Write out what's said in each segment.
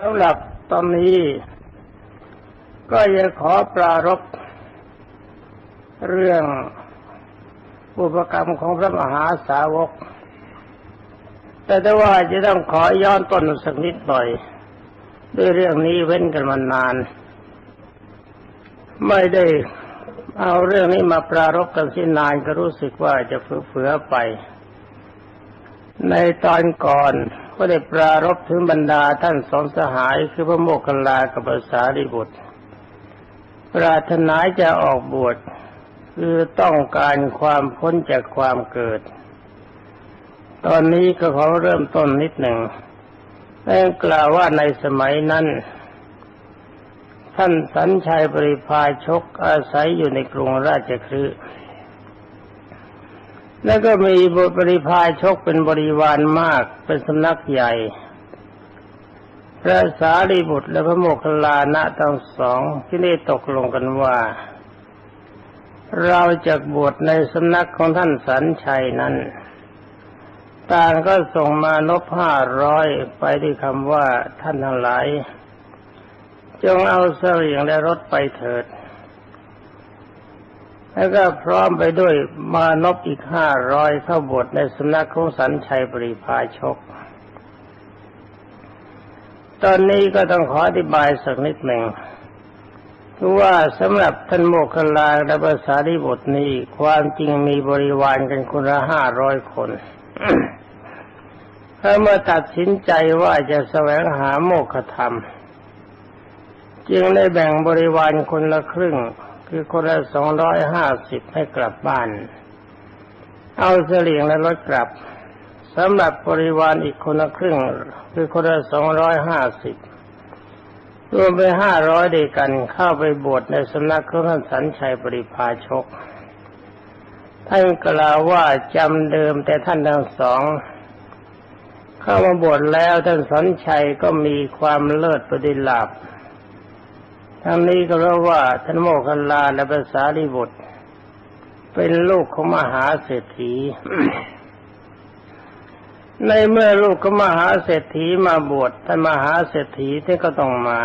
สำหรับตอนนี้ก็จะขอปรารบเรื่องบุพกรรมของพระมหาสาวกแต่ว่าจะต้องขอย้อนต้นสักนิดหน่อย ด้วยเรื่องนี้เว้นกันมานาน ไม่ได้เอาเรื่องนี้มาปรารบกันสินานก็รู้สึกว่าจะเฟื่อไป ในตอนก่อน ก็ได้ปรารบถึงบรรดาท่านสองสหายคือพระโมคคัลลากับภาษาริบุตร ปรารถนาจะออกบวชคือต้องการความพ้นจากความเกิด ตอนนี้ก็ขอเริ่มต้นนิดหนึ่งแม่กล่าวว่าในสมัยนั้น ท่านสัญชัยบริพาชกอาศัยอยู่ในกรุงราชคฤห์ แล้วก็มีบทบริพายชกเป็นบริวารมากเป็นสำนักใหญ่ พระสารีบุตรและพระโมคคัลลานะทั้งสองที่ได้ตกลงกันว่า เราจะบวชในสำนักของท่านสันชัยนั้นต่างก็ส่งมานบห้าร้อยไปที่คำว่าท่านทั้งหลาย จงเอาเสลียงและรถไปเถิด แล้วก็พร้อมไปด้วยมานพอีกห้าร้อยเข้าบทในสำนักของสันชัยปริพาชก ตอนนี้ก็ต้องขออธิบายสักนิดหนึ่งคือว่าสำหรับท่านโมคคลาและภาษาดิบทนี้ความจริงมีบริวารกันคนละห้าร้อยคนถ้าเมื่อตัดสินใจว่าจะแสวงหาโมกขธรรม จึงได้แบ่งบริวารคนละครึ่ง คือคนละสองร้อยห้าสิบให้กลับบ้าน เอาเสลียงและรถกลับสำหรับบริวารอีกคนละครึ่ง คือคนละสองร้อยห้าสิบรวมไปห้าร้อยเดียกันเข้าไปบวชในสำนักของท่านสันชัยปริพาชก ท่านกล่าวว่าจำเดิมแต่ท่านทั้งสอง เข้ามาบวชแล้วท่านสันชัยก็มีความเลิศประดิลาภ ทั้งนี้ก็เพราะว่าท่านโมคคัลลาและภาษาลิบุตร เป็นลูกของมหาเศรษฐี ในเมื่อลูกของมหาเศรษฐีมาบวชท่านมหาเศรษฐีท่านก็ต้องมา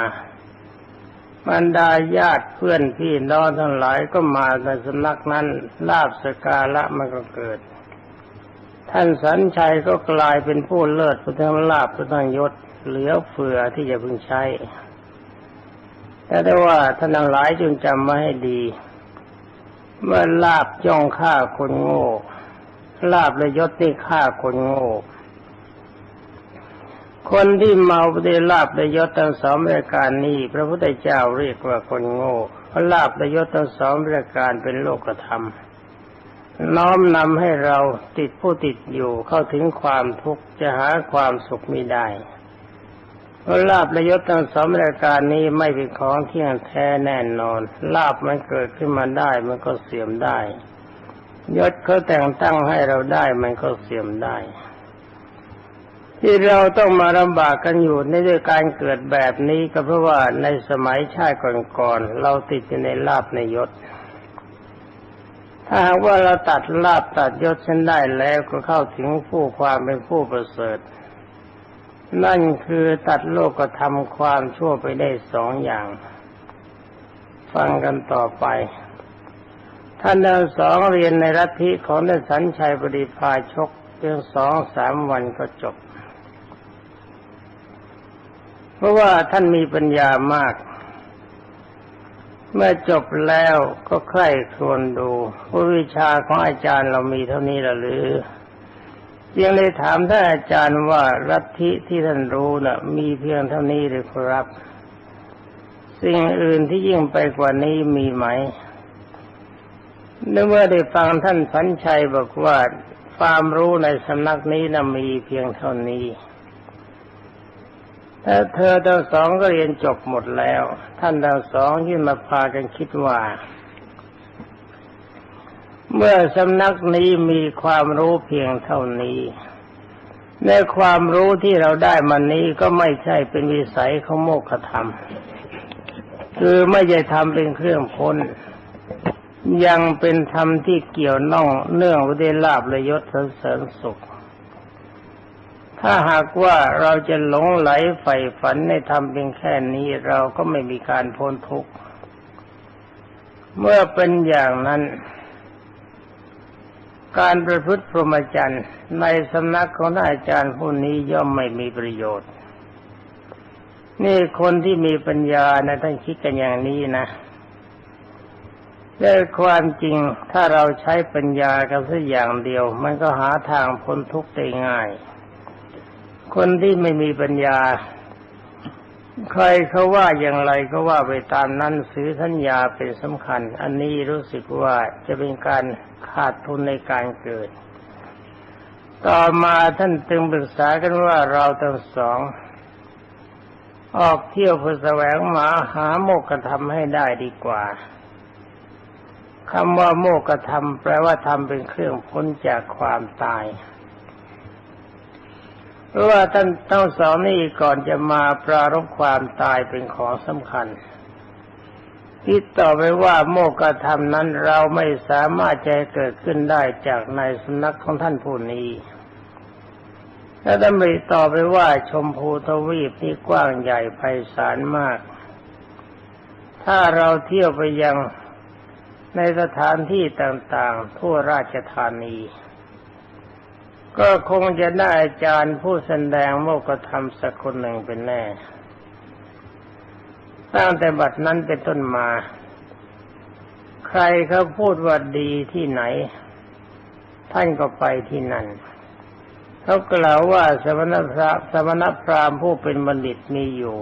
บรรดาญาติเพื่อนพี่น้องทั้งหลายก็มาในสำนักนั้นลาบสกาละมันก็เกิด ท่านสัญชัยก็กลายเป็นผู้เลิศผู้ทั้งลาบผู้ทั้งยศ เหลือเฟือที่จะพึงใช้ แต่ได้ว่าท่านหลายจงจำมาให้ดี เมื่อลาบจ้องฆ่าคนโง่ ลาบและยศนี่ฆ่าคนโง่ คนที่เมาได้ลาบและยศทั้งสองรายการนี้ พระพุทธเจ้าเรียกว่าคนโง่เพราะลาบและยศทั้งสองรายการเป็นโลกธรรมน้อมนำให้เราติดผู้ติดอยู่เข้าถึงความทุกข์จะหาความสุขไม่ได้ เพราะลาบและยศทั้งสองรายการนี้ไม่เป็นของเที่ยงแท้แน่นอน ลาบมันเกิดขึ้นมาได้มันก็เสื่อมได้ ยศเขาแต่งตั้งให้เราได้มันก็เสื่อมได้ ที่เราต้องมาลำบากกันอยู่ในด้วยการเกิดแบบนี้ก็เพราะว่าในสมัยชาติก่อนๆเราติดอยู่ในลาบในยศถ้าหากว่าเราตัดลาบตัดยศฉันได้แล้วก็เข้าถึงผู้ความเป็นผู้ประเสริฐ นั่นคือตัดโลกก็ทำความชั่วไปได้สองอย่าง ฟังกันต่อไป ท่านทั้งสองเรียนในรัฐิของท่านสัญชัยบริพาชกเพียงสองสามวันก็จบ เพราะว่าท่านมีปัญญามาก เมื่อจบแล้วก็ใคร่ครวญดูวิชาของอาจารย์เรามีเท่านี้หรือ จึงเลยถามท่านอาจารย์ว่ารัฐิที่ท่านรู้นะ่ะ มีเพียงเท่านี้หรือครับ สิ่งอื่นที่ยิ่งไปกว่านี้มีไหมเมื่อได้ฟังท่านสัญชัยบอกว่าความรู้ในสำนักนี้นะมีเพียงเท่านี้แต่เธอทั้งสองก็เรียนจบหมดแล้ว ท่านทั้งสองยื่นมาพากันคิดว่า เมื่อสำนักนี้มีความรู้เพียงเท่านี้ ในความรู้ที่เราได้มันนี้ก็ไม่ใช่เป็นวิสัยของโมกขธรรม คือไม่ใช่ทำเป็นเครื่องพ้น ยังเป็นธรรมที่เกี่ยวน่องเนื่องวิเดลาบและยศสเสริญสุข ถ้าหากว่าเราจะหลงไหลใฝ่ฝันในธรรมเพียงแค่นี้เราก็ไม่มีการพ้นทุกข์ เมื่อเป็นอย่างนั้น การประพฤติพรหมจรรย์ในสำนักของท่านอาจารย์ผู้นี้ย่อมไม่มีประโยชน์ นี่คนที่มีปัญญานะท่านคิดกันอย่างนี้นะด้วยความจริงถ้าเราใช้ปัญญากันสักอย่างเดียว มันก็หาทางพ้นทุกข์ได้ง่าย คนที่ไม่มีปัญญา ใครเขาว่าอย่างไรก็ว่าไปตามนั้นซื้อสัญญาเป็นสำคัญ อันนี้รู้สึกว่าจะเป็นการขาดทุนในการเกิด ต่อมาท่านตึงปรึกษากันว่าเราทั้งสอง ออกเที่ยวเพื่อแสวงหาหาโมกขธรรมให้ได้ดีกว่าคำว่าโมกธรรมแปลว่าทำเป็นเครื่องพ้นจากความตาย เพราะว่าท่านต้องสอนนี่ก่อนจะมาปรารบความตายเป็นของสำคัญที่ต่อไปว่าโมกธรรมนั้นเราไม่สามารถจะเกิดขึ้นได้จากในสำนักของท่านผู้นี้ แล้วท่านไปต่อไปว่าชมพูทวีปที่กว้างใหญ่ไพศาลมาก ถ้าเราเที่ยวไปยังในสถานที่ต่างๆ ทั่วราชธานี ก็คงจะได้อาจารย์ผู้แสดงโมกธรรมสักคนหนึ่งเป็นแน่ตั้งแต่บัดนั้นเป็นต้นมา ใครเขาพูดว่าดีที่ไหน ท่านก็ไปที่นั่นเขากล่าวว่าสมณพระสมณพราหมณ์ผู้เป็นบัณฑิตมีอยู่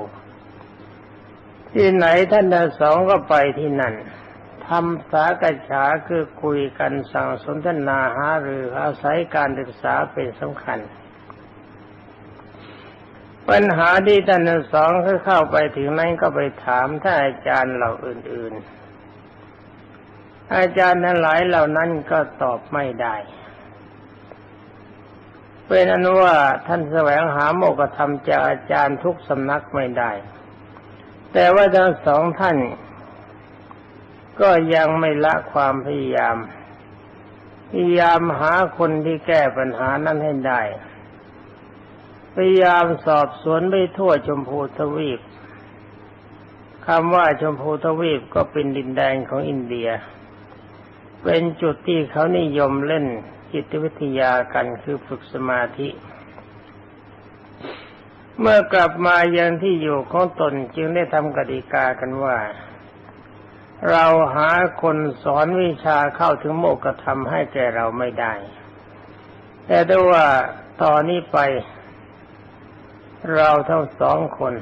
ที่ไหนท่านทั้งสองก็ไปที่นั่น ทำสากฉาคือคุยกันสั่งสนทนาหาหรืออาศัยการศึกษาเป็นสำคัญ ปัญหาที่ท่านสองคือเข้าไปถึงนั้นก็ไปถามท่านอาจารย์เหล่าอื่น ๆ อาจารย์ทั้งหลายเหล่านั้นก็ตอบไม่ได้เป็นอนุว่าท่านแสวงหาโมกธรรมจากอาจารย์ทุกสำนักไม่ได้ แต่ว่าทั้งสองท่าน ก็ยังไม่ละความพยายาม พยายามหาคนที่แก้ปัญหานั้นให้ได้ พยายามสอบสวนไปทั่วชมพูทวีปคำว่าชมพูทวีปก็เป็นดินแดนของอินเดีย เป็นจุดที่เขานิยมเล่นจิตวิทยากันคือฝึกสมาธิ เมื่อกลับมายังที่อยู่ของตนจึงได้ทำกติกากันว่า เราหาคนสอนวิชาเข้าถึงโมกธรรมให้แก่เราไม่ได้ แต่ได้ว่าตอนนี้ไป เราทั้งสองคน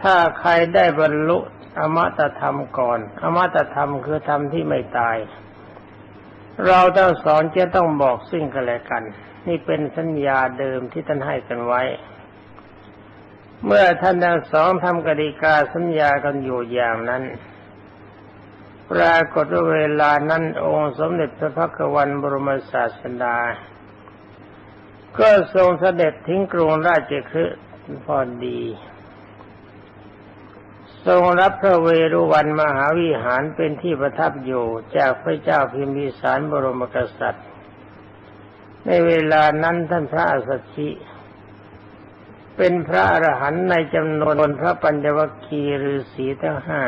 ถ้าใครได้บรรลุอมตะธรรมก่อน อมตะธรรมคือธรรมที่ไม่ตาย เราทั้งสองจะต้องบอกซึ่งกันและกัน นี่เป็นสัญญาเดิมที่ท่านให้กันไว้ เมื่อท่านทั้งสองทำกติกาสัญญากันอยู่อย่างนั้น ปรากฏว่าเวลานั้นองค์สมเด็จพระพักวันบรมศาสดา ก็ทรงเสด็จทิ้งกรุงราชคฤห์พอดี ทรงรับพระเวรุวันมหาวิหารเป็นที่ประทับอยู่จากพระเจ้าพิมพิสารบรมกษัตริย์ ในเวลานั้นท่านพระสัชชิเป็นพระอรหันต์ในจำนวนพระปัญญวัคคีย์ฤาษีทั้งห้า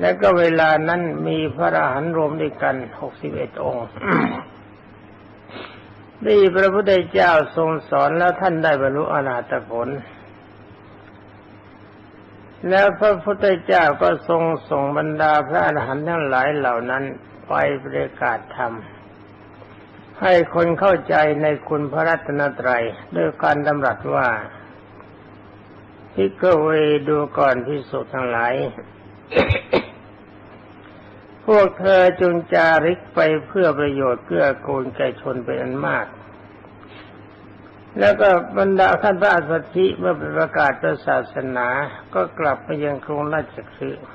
แล้วก็เวลานั้นมีพระอรหันต์รวมด้วยกันหกสิบเอ็ดองค์นี่พระพุทธเจ้าทรงสอนแล้วท่านได้บรรลุอนาตผล แล้วพระพุทธเจ้าก็ทรงส่งบรรดาพระอรหันต์ทั้งหลายเหล่านั้นไปประกาศธรรม ให้คนเข้าใจในคุณพระรัตนตรัยด้วยการดำรัสว่าพิกเวดูก่อนพิสุทั้งหลาย พวกเธอจงจาริกไปเพื่อประโยชน์เพื่อกูลแก่ชนเป็นอันมาก แล้วก็บรรดาท่านพระสัทธิเมื่อประกาศพระศาสนาก็กลับไปยังกรุงราชคฤห์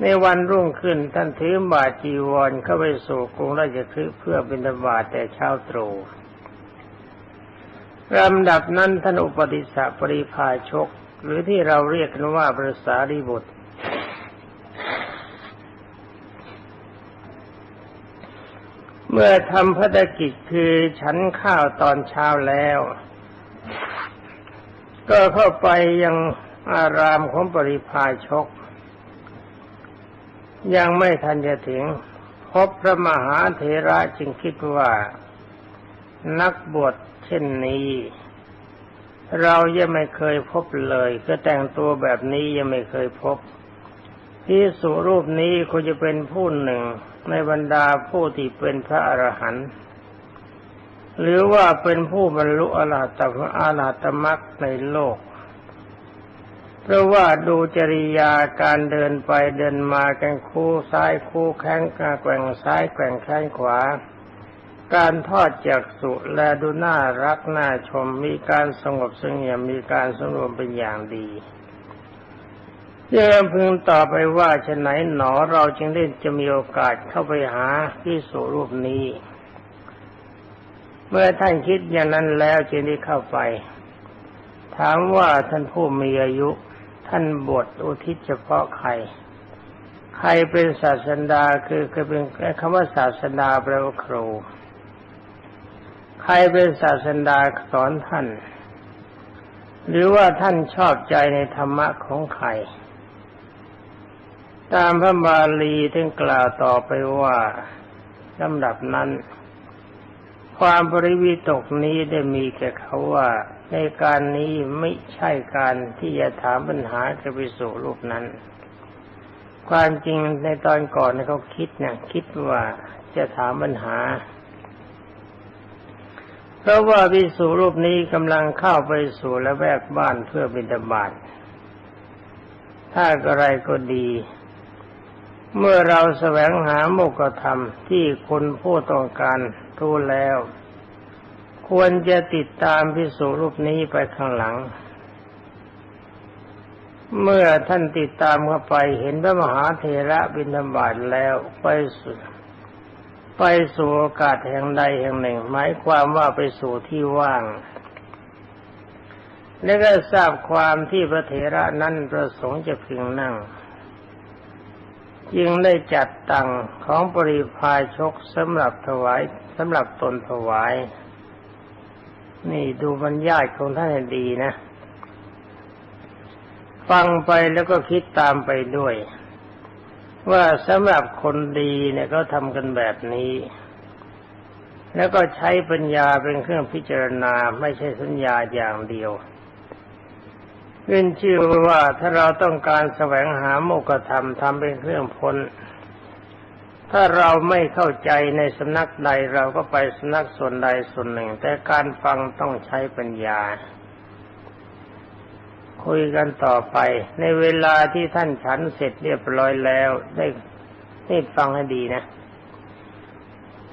ในวันรุ่งขึ้นท่านถือบาจีวรเข้าไปสู่กรุงราชคฤห์เพื่อเป็นบาตแต่เช้าตรู่ลำดับนั้นท่านอุปติสสะปริพาชก หรือที่เราเรียกกันว่าพระสารีบุตร มื่อทำภารกิจคือฉันข้าวตอนเช้าแล้ว ก็เข้าไปยังอารามของปริพาชก ยังไม่ทันจะถึง พบพระมหาเถระจึงคิดว่า นักบวชเช่นนี้ เรายังไม่เคยพบเลยก็แต่งตัวแบบนี้ยังไม่เคยพบที่สุรูปนี้ควรจะเป็นผู้หนึ่ง ในบรรดาผู้ที่เป็นพระอรหันต์หรือว่าเป็นผู้บรรลุอรหัตอาราตมรรคในโลก เพราะว่าดูจริยาการเดินไปเดินมากันคู่ซ้ายคู่แข้งกแกว่งซ้ายแกว่งแข้งขวา การทอดจากสุและดูน่ารักน่าชมมีการสงบสงบมีการสงบเป็นอย่างดี เยื่อพึงต่อไปว่าฉะไหนหนอเราจึงได้จะมีโอกาสเข้าไปหาพิสุรูปนี้ เมื่อท่านคิดอย่างนั้นแล้วจึงได้เข้าไป ถามว่าท่านผู้มีอายุ ท่านบวชอุทิศเฉพาะใคร ใครเป็นศาสดาคือคือเป็นคำว่าศาสดาแปลว่าครู ใครเป็นศาสดาสอนท่าน หรือว่าท่านชอบใจในธรรมะของใคร ตามพระบาลีท่านกล่าวต่อไปว่าลำดับนั้น ความปริวิตกนี้ได้มีแก่เขาว่า ในการนี้ไม่ใช่การที่จะถามปัญหากับวิสุรูปนั้น ความจริงในตอนก่อนเขาคิดเนี่ยคิดว่าจะถามปัญหา เพราะว่าวิสุรูปนี้กำลังเข้าไปสู่ละแวกบ้านเพื่อบิณฑบาตถ้าอะไรก็ดี เมื่อเราแสวงหาโมกธรรมที่คนผู้ต้องการรู้แล้ว ควรจะติดตามพิสูรรูปนี้ไปข้างหลัง เมื่อท่านติดตามเข้าไปเห็นพระมหาเถระบินธบาตแล้วไปสู่ไปสู่โอกาสแห่งใดแห่งหนึ่ง หมายความว่าไปสู่ที่ว่าง และก็ทราบความที่พระเถระนั้นประสงค์จะพึงนั่ง จึงได้จัดตังของปริพาชกสำหรับถวายสำหรับตนถวาย นี่ดูบรรยายของท่านดีนะ ฟังไปแล้วก็คิดตามไปด้วย ว่าสำหรับคนดีเนี่ยเขาทำกันแบบนี้ แล้วก็ใช้ปัญญาเป็นเครื่องพิจารณาไม่ใช่สัญญาอย่างเดียว ขึ้นชื่อว่าถ้าเราต้องการแสวงหาโมกธรรมทำเป็นเครื่องพ้น ถ้าเราไม่เข้าใจในสำนักใดเราก็ไปสำนักส่วนใดส่วนหนึ่ง แต่การฟังต้องใช้ปัญญา คุยกันต่อไป ในเวลาที่ท่านฉันเสร็จเรียบร้อยแล้วได้นี่ฟังให้ดีนะ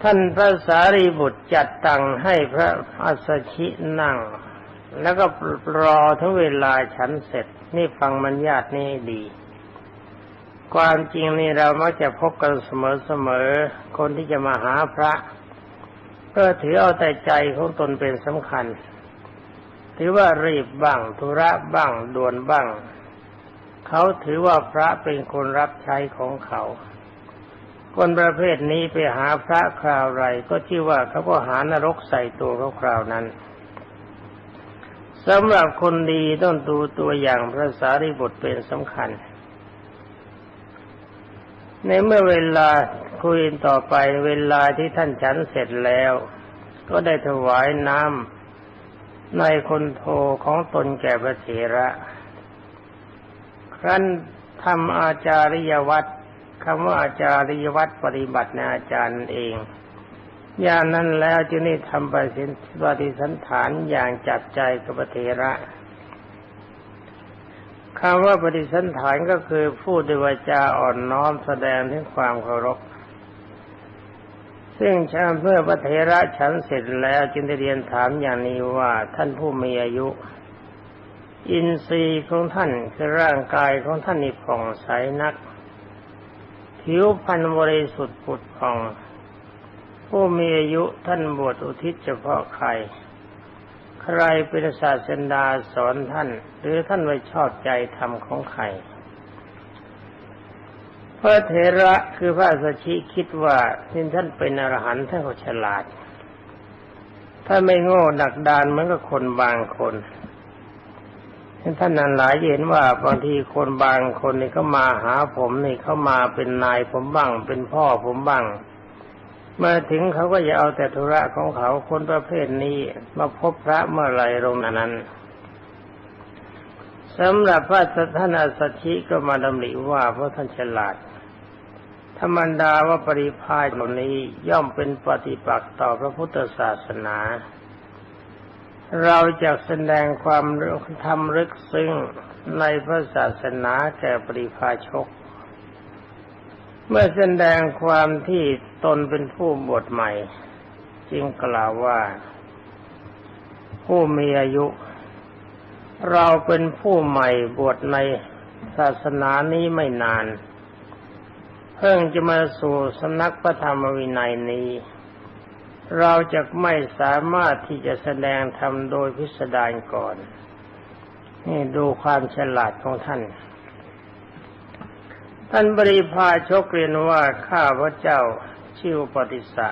ท่านพระสารีบุตรจัดตังให้พระอัสชินั่ง แล้วก็รอทั้งเวลาฉันเสร็จ นี่ฟังมันญาตินี่ดี ความจริงนี่เรามักจะพบกันเสมอๆ คนที่จะมาหาพระ ก็ถือเอาแต่ใจของตนเป็นสำคัญ ถือว่ารีบบ้างธุระบ้างด่วนบ้าง เขาถือว่าพระเป็นคนรับใช้ของเขาคนประเภทนี้ไปหาพระคราวไรก็ชื่อว่าเขาก็หานรกใส่ตัวเขาคราวนั้น สำหรับคนดีต้องดูตัวอย่างพระสารีบุตรเป็นสำคัญ ในเมื่อเวลาคุยต่อไปเวลาที่ท่านฉันเสร็จแล้ว ก็ได้ถวายน้ำในคนโทของตนแก่พระเถระ ครั้นทำอาจาริยวัตรคำว่าอาจาริยวัตรปฏิบัติในอาจารย์เอง อย่างนั้นแล้วจึงได้ทำไปสินปฏิสันฐานอย่างจับใจกับเทระคำว่าปฏิสันฐานก็คือพูดด้วยวาจาอ่อนน้อมแสดงถึงความเคารพ ซึ่งชาเพื่อพระเทระฉันเสร็จแล้วจึงได้เรียนถามอย่างนี้ว่าท่านผู้มีอายุ อินทรีย์ของท่านคือร่างกายของท่านนี่ผ่องใสนัก ผิวพรรณบริสุทธิ์ผุดผ่อง ผู้มีอายุท่านบวชอุทิศเฉพาะใคร ใครเป็นศาสดาสอนท่าน หรือท่านไว้ชอบใจธรรมของใครพระเถระคือพระสัชิคิดว่าที่ท่านเป็นอรหันต์ท่านก็ฉลาด ถ้าไม่โง่ดักดานเหมือนกับคนบางคนท่านนั้นหลายเห็นว่าบางทีคนบางคนนี่เขามาหาผมนี่เขามาเป็นนายผมบ้าง เป็นพ่อผมบ้าง มาถึงเขาก็จะเอาแต่ธุระของเขาคนประเภทนี้มาพบพระเมื่อไรลงนั้นสำหรับพระสัทนาสัชิก็มาดำริว่าเพราะท่านฉลาด ธรรมดาว่าปริพายเหล่านี้ย่อมเป็นปฏิปักษ์ต่อพระพุทธศาสนา เราจะแสดงความทำลึกซึ้งในพระศาสนาแก่ปริพาชก เมื่อแสดงความที่ตนเป็นผู้บวชใหม่ จึงกล่าวว่า ผู้มีอายุ เราเป็นผู้ใหม่บวชในศาสนานี้ไม่นาน เพิ่งจะมาสู่สำนักพระธรรมวินัยนี้ เราจะไม่สามารถที่จะแสดงธรรมโดยพิสดารก่อน นี่ดูความฉลาดของท่าน ท่านบริพาชกเรียนว่าข้าพระเจ้าชื่อปฏิสะ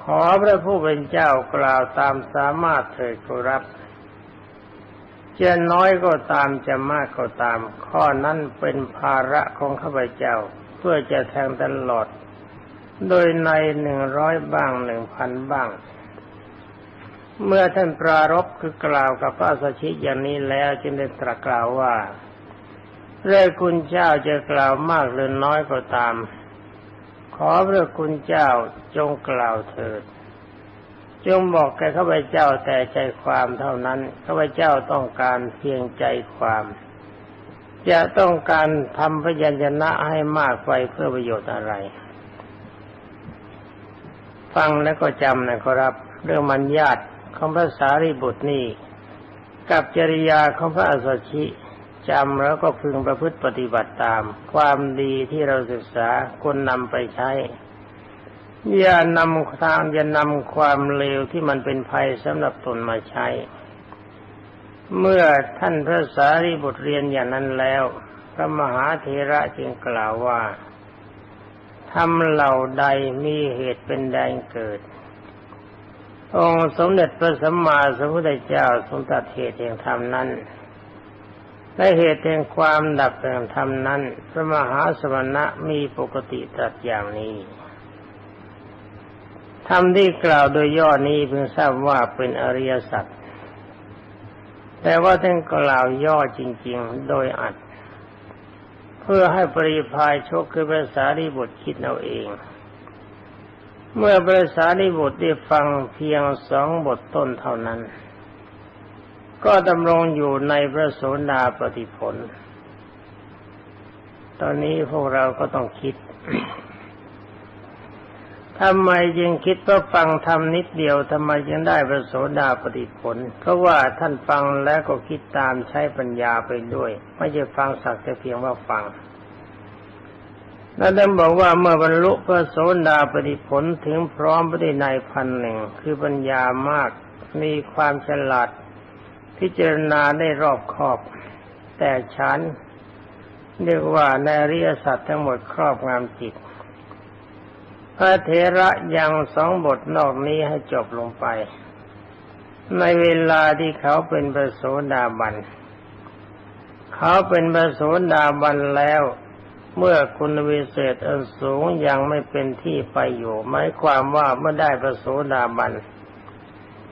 ขอพระผู้เป็นเจ้ากล่าวตามสามารถเถิดครับจะน้อยก็ตามจะมากก็ตาม ข้อนั้นเป็นภาระของข้าพเจ้า เพื่อจะแทงตลอด โดยในหนึ่งร้อยบ้างหนึ่งพันบ้าง เมื่อท่านปรารบคือกล่าวกับพระสชิอย่างนี้แล้วจึงได้ตรัสกล่าวว่า เรื่องคุณเจ้าจะกล่าวมากหรือน้อยก็ตาม ขอพระคุณเจ้าจงกล่าวเถิด จงบอกแก่ข้าพเจ้าแต่ใจความเท่านั้นข้าพเจ้าต้องการเพียงใจความ จะต้องการทำพยัญชนะให้มากไปเพื่อประโยชน์อะไร ฟังแล้วก็จำนะครับ เรื่องมันญาติของพระสารีบุตรนี่กับจริยาของพระอสชิ จำแล้วก็พึงประพฤติปฏิบัติตาม ความดีที่เราศึกษาควรนำไปใช้ อย่านำทางอย่านำความเลวที่มันเป็นภัยสำหรับตนมาใช้ เมื่อท่านพระสารีบุตรเรียนอย่างนั้นแล้ว พระมหาเถระจึงกล่าวว่าทำเหล่าใดมีเหตุเป็นแดงเกิด องค์สมเด็จพระสัมมาสัมพุทธเจ้าทรงตัดเหตุแห่งธรรมนั้น และเหตุแห่งความดับแห่งธรรมนั้น พระมหาสมณะมีปกติตรัสอย่างนี้ธรรมที่กล่าวโดยย่อนี้เพิ่งทราบว่าเป็นอริยสัจแต่ว่าท่านกล่าวย่อจริง ๆ โดยอัด เพื่อให้ปริพายชกคือภาษาดิบทคิดเอาเอง เมื่อภาษาดิบทได้ฟังเพียงสองบทต้นเท่านั้น ก็ดำรงอยู่ในพระโสดาปฏิผล ตอนนี้พวกเราก็ต้องคิดทำไมยังคิดว่าฟังทำนิดเดียวทำไมยังได้พระโสดาปฏิผล เพราะว่าท่านฟังแล้วก็คิดตามใช้ปัญญาไปด้วย ไม่ใช่ฟังสักแต่เพียงว่าฟังแล้วท่านบอกว่าเมื่อบรรลุพระโสดาปฏิผลถึงพร้อมไปด้วยในพันหนึ่งคือปัญญามากมีความฉลาด พิจารณาได้รอบคอบ แต่ฉันเรียกว่าในอริยสัจทั้งหมดครอบงำจิต พระเทระยังสองบทนอกนี้ให้จบลงไป ในเวลาที่เขาเป็นพระโสดาบัน เขาเป็นพระโสดาบันแล้ว เมื่อคุณวิเศษอันสูงยังไม่เป็นที่ไปอยู่หมายความว่าเมื่อได้พระโสดาบัน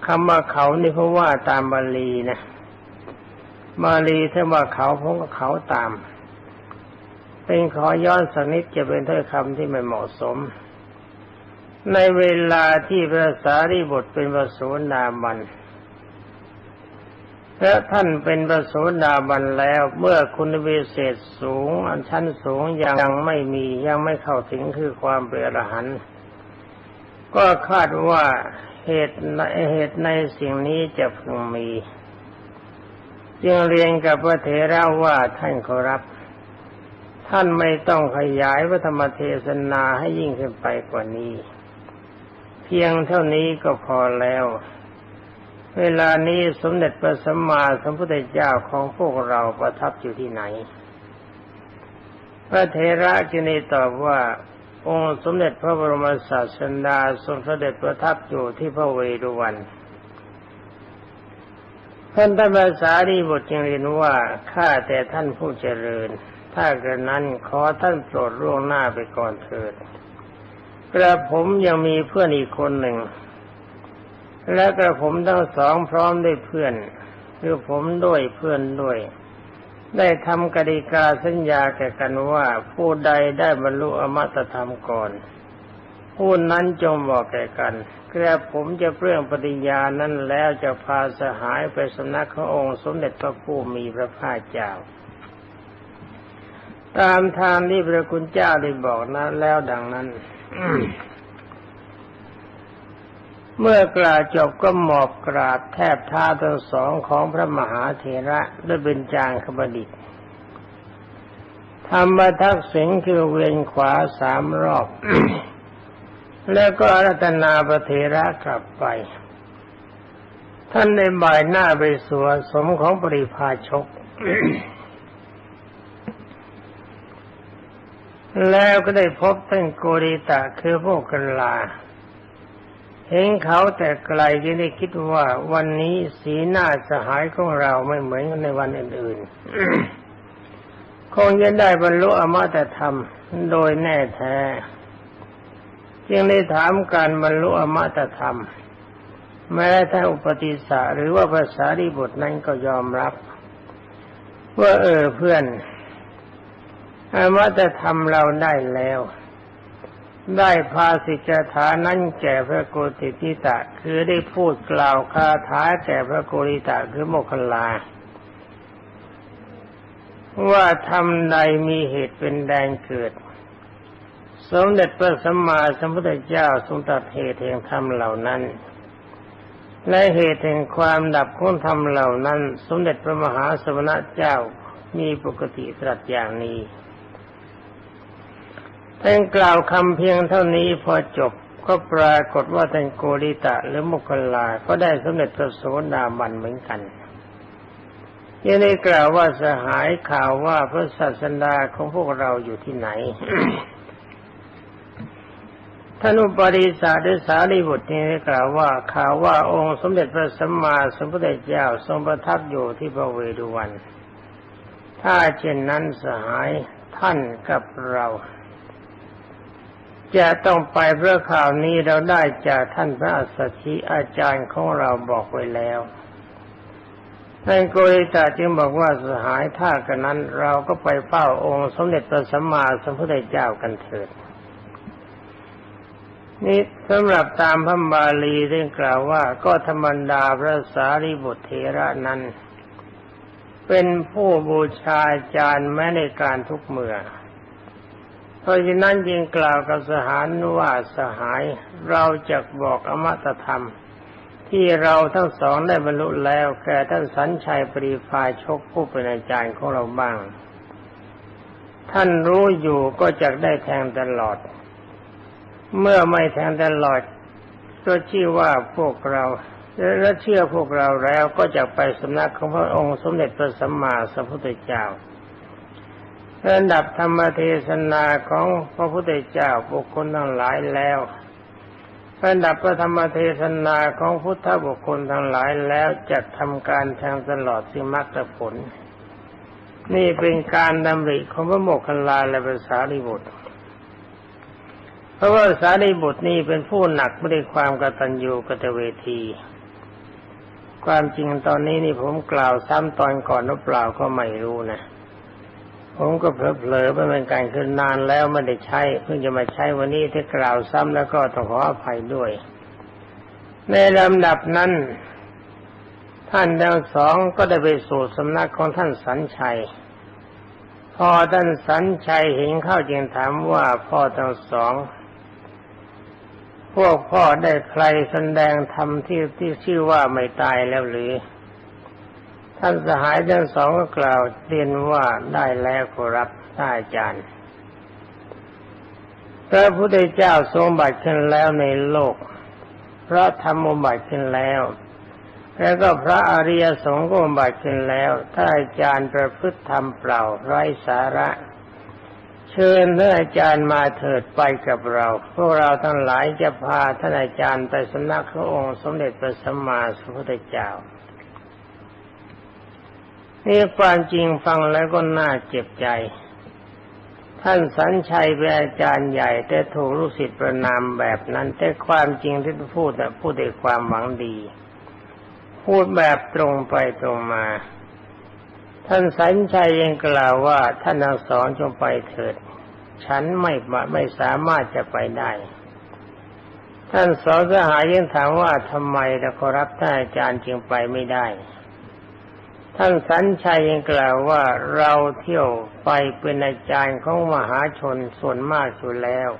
คำว่าเขานี่เพราะว่าตามบาลีนะบาลีถ้าว่าเขาผมก็เขาตาม เป็นขอย้อนสักนิดจะเป็นถ้อยคำที่ไม่เหมาะสม ในเวลาที่พระสารีบุตรเป็นพระโสดาบันและท่านเป็นพระโสดาบันแล้วเมื่อคุณวิเศษสูง อันชั้นสูงยังไม่มียังไม่เข้าถึงคือความเป็นอรหันต์ก็คาดว่า เหตุในเหตุในสิ่งนี้จะพึงมี จึงเรียนกับพระเถระว่าท่านขอรับ ท่านไม่ต้องขยายพระธรรมเทศนาให้ยิ่งขึ้นไปกว่านี้ เพียงเท่านี้ก็พอแล้ว เวลานี้สมเด็จพระสัมมาสัมพุทธเจ้าของพวกเราประทับอยู่ที่ไหน พระเทระจึงได้ตอบว่า องค์สมเด็จพระบรมศาสดาทรงเสด็จประทับอยู่ที่พระเวรุวันท่านธรรมสารีบุตรจึงเรียนว่าข้าแต่ท่านผู้เจริญ ถ้ากระนั้นขอท่านโปรดล่วงหน้าไปก่อนเถิดกระผมยังมีเพื่อนอีกคนหนึ่ง และกระผมทั้งสองพร้อมด้วยเพื่อนคือผมด้วยเพื่อนด้วย ได้ทำกติกาสัญญาแก่กันว่า ผู้ใดได้บรรลุอมตะธรรมก่อน ผู้นั้นจงบอกแก่กันกระผมจะเปลื้องปฏิญาณนั้นแล้วจะพาสหายไปสำนักขององค์สมเด็จพระผู้มีพระภาคเจ้า ตามทางที่พระคุณเจ้าได้บอกนะแล้วดังนั้น เมื่อกล่าวจบก็หมอบกราบแทบเท้าทั้งสองของพระมหาเถระด้วยเป็นจางขบดิษฐ์ทำมาทักษิณคือเวียนขวาสามรอบ แล้วก็รัตนาประเทระกลับไป ท่านในบ่ายหน้าไปสวสมของปริพาชก แล้วก็ได้พบท่านโกริตะคือพวกกันลา เห็นเขาแต่ไกลจึงได้คิดว่าวันนี้สีหน้าสหายของเราไม่เหมือนในวันอื่นๆ คงจะได้บรรลุอมตะธรรมโดยแน่แท้ จึงได้ถามการบรรลุอมตะธรรม แม้ถ้าอุปติสะหรือว่าภาษาดีบทนั้นก็ยอมรับ ว่าเออเพื่อนอมตะธรรมเราได้แล้ว ได้พาสิกถานั้นแก่พระโกติทิตะ คือได้พูดกล่าวคาถาแก่พระโกริตะคือโมคคลา ว่าทำใดมีเหตุเป็นแดงเกิด สมเด็จพระสัมมาสัมพุทธเจ้าทรงตัดเหตุแห่งธรรมเหล่านั้นและเหตุแห่งความดับของธรรมเหล่านั้น สมเด็จพระมหาสมณะเจ้ามีปกติตรัสอย่างนี้ ท่านกล่าวคำเพียงเท่านี้พอจบก็ปรากฏว่าท่านโกริตะหรือมุคลา ก็ได้สมเด็จพระโสดาบันเหมือนกันยังได้กล่าวว่าสหายข่าวว่าพระศาสดาของพวกเราอยู่ที่ไหนท่านอุปริสาด้สารีบุตรนี้ได้กล่าวว่าข่าวว่าองค์สมเด็จพระสัมมาสัมพุทธเจ้าทรงประทับอยู่ที่พระเวรุวัน ถ้าเช่นนั้นสหายท่านกับเรา จะต้องไปเพราะข่าวนี้เราได้จากท่านพระอัสสชิอาจารย์ของเราบอกไว้แล้วท่านโกริตาจึงบอกว่าสหายถ้ากันนั้น เราก็ไปเฝ้าองค์สมเด็จพระสัมมาสัมพุทธเจ้ากันเถิด นี่สำหรับตามพระบาลีได้กล่าวว่าก็ธรรมดาพระสารีบุตรเถระนั้น เป็นผู้บูชาจารย์แม้ในการทุกเมื่อ เพราะฉะนั้นจึงกล่าวกับสหายว่าสหายเราจะบอกอมตะธรรม ที่เราทั้งสองได้บรรลุแล้วแก่ท่านสัญชัยปรีพาชกผู้เป็นอาจารย์ของเราบ้าง ท่านรู้อยู่ก็จะได้แทงตลอด เมื่อไม่แทงตลอด ก็ชื่อว่าพวกเราและเชื่อพวกเราแล้วก็จะไปสำนักของพระองค์สมเด็จพระสัมมาสัมพุทธเจ้า ระดับธรรมเทศนาของพระพุทธเจ้าบุคคลทั้งหลายแล้วระดับพระธรรมเทศนาของพุทธบุคคลทั้งหลายแล้วจะทำการแทงตลอดสิมรรผล นี่เป็นการดำริของพระโมคคัลลาและภาษาลิบุตรราะว่าสารีบุตรนี่เป็นผู้หนักไม่ได้ความกตัญญูกตเวที ความจริงตอนนี้นี่ผมกล่าวซ้ำตอนก่อนหรือเปล่าก็ไม่รู้นะ ผมก็เผลอๆไปเป็นการคือนานแล้วไม่ได้ใช้เพิ่งจะมาใช้วันนี้ที่กล่าวซ้ำแล้วก็ต้องขออภัยด้วย ในลำดับนั้น ท่านทั้งสองก็ได้ไปสู่สำนักของท่านสันชัย พอท่านสันชัยเห็นเข้าจึงถามว่าพ่อทั้งสองพวกพ่อได้ใครแสดงธรรมที่ที่ชื่อว่าไม่ตายแล้วหรือ ท่านสหายทั้งสองก็กล่าวเรียนว่าได้แล้วขอรับท่านอาจารย์ พระพุทธเจ้าทรงบัติขึ้นแล้วในโลก พระธรรมบัติขึ้นแล้ว แล้วก็พระอริยสงฆ์ก็บัติขึ้นแล้วถ้าอาจารย์ประพฤติธรรมเปล่าไร้สาระ เชิญท่านอาจารย์มาเถิดไปกับเรา พวกเราทั้งหลายจะพาท่านอาจารย์ไปสำนักพระองค์สมเด็จพระสัมมาสัมพุทธเจ้า นี่ความจริงฟังแล้วก็น่าเจ็บใจ ท่านสัญชัยเป็นอาจารย์ใหญ่ แต่ถูกลูกศิษย์ประนามแบบนั้น แต่ความจริงที่พูดน่พูดด้วยความหวังดี พูดแบบตรงไปตรงมา ท่านสัญชัยยังกล่าวว่าท่านทั้งสองจงไปเถิด ฉันไม่ไม่สามารถจะไปได้ ท่านสองสหายยังถามว่าทำไมเราขอรับท่านอาจารย์จึงไปไม่ได้ ท่านสัญชัยยังกล่าวว่าเราเที่ยวไปเป็นอาจารย์ของมหาชนส่วนมากสุดแล้ว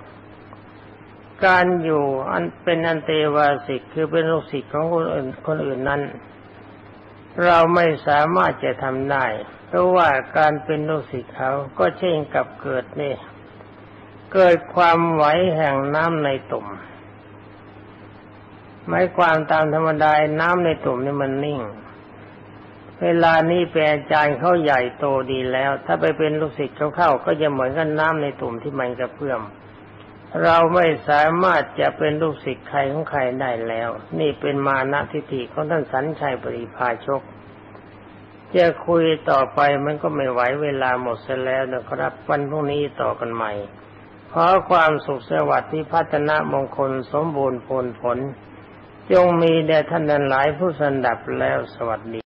การอยู่อันเป็นอันเตวาสิกคือเป็นลูกศิษย์ของคนอื่นคนอื่นนั้น เราไม่สามารถจะทำได้เพราะว่าการเป็นลูกศิษย์เขาก็เช่นกับเกิดนี่เกิดความไหวแห่งน้ำในตุ่มหมายความตามธรรมดาน้ำในตุ่มนี่มันนิ่ง เวลานี้เป็นอาจารย์เขาใหญ่โตดีแล้ว ถ้าไปเป็นลูกศิษย์เขาเข้าก็จะเหมือนกับน้ำในตุ่มที่มันกระเพื่อม เราไม่สามารถจะเป็นลูกศิษย์ใครของใครได้แล้ว นี่เป็นมานะทิฏฐิของท่านสันชัยปริภาชกจะคุยต่อไปมันก็ไม่ไหวเวลาหมดเสียแล้วนะครับวันพรุ่งนี้ต่อกันใหม่ขอความสุขสวัสดิ์ที่พัฒนามงคลสมบูรณ์ผลผล จงมีแด่ท่านนั้นหลายผู้สันดับแล้วสวัสดี